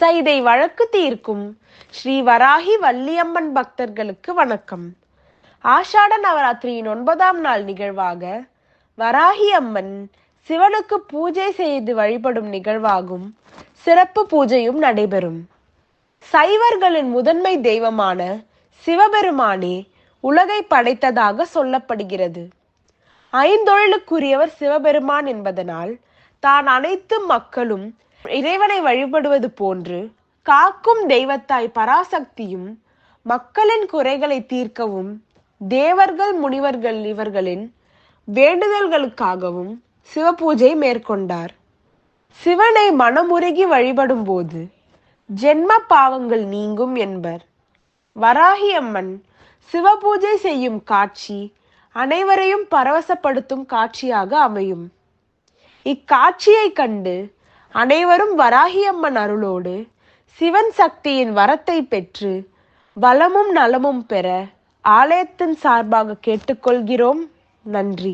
சைதை வழக்கு தீர்க்கும் ஸ்ரீ வராகி வள்ளியம்மன் பக்தர்களுக்கு வணக்கம். ஆஷாட நவராத்திரியின் ஒன்பதாம் நாள் நிகழ்வாக வராகி அம்மன் சிவனுக்கு பூஜை செய்து வழிபடும் நிகழ்வாகும். சிறப்பு பூஜையும் நடைபெறும். சைவர்களின் முதன்மை தெய்வமான சிவபெருமானே உலகை படைத்ததாக சொல்லப்படுகிறது. ஐந்தொழிலுக்குரியவர் சிவபெருமான் என்பதனால் தான் அனைத்து மக்களும் இறைவனை வழிபடுவது போன்று காக்கும் தெய்வத்தாய் பராசக்தியும் மக்களின் குறைகளை தீர்க்கவும் தேவர்கள் முனிவர்கள் இவர்களின் வேண்டுதல்களுக்காகவும் சிவபூஜை மேற்கொண்டார். சிவனை மனமுருகி வழிபடும் போது ஜென்ம பாவங்கள் நீங்கும் என்பர். வராகி அம்மன் சிவபூஜை செய்யும் காட்சி அனைவரையும் பரவசப்படுத்தும் காட்சியாக அமையும். இக்காட்சியை கண்டு அனைவரும் வராகியம்மன் அருளோடு சிவன் சக்தியின் வரத்தை பெற்று வளமும் நலமும் பெற ஆலயத்தின் சார்பாக கேட்டுக்கொள்கிறோம். நன்றி.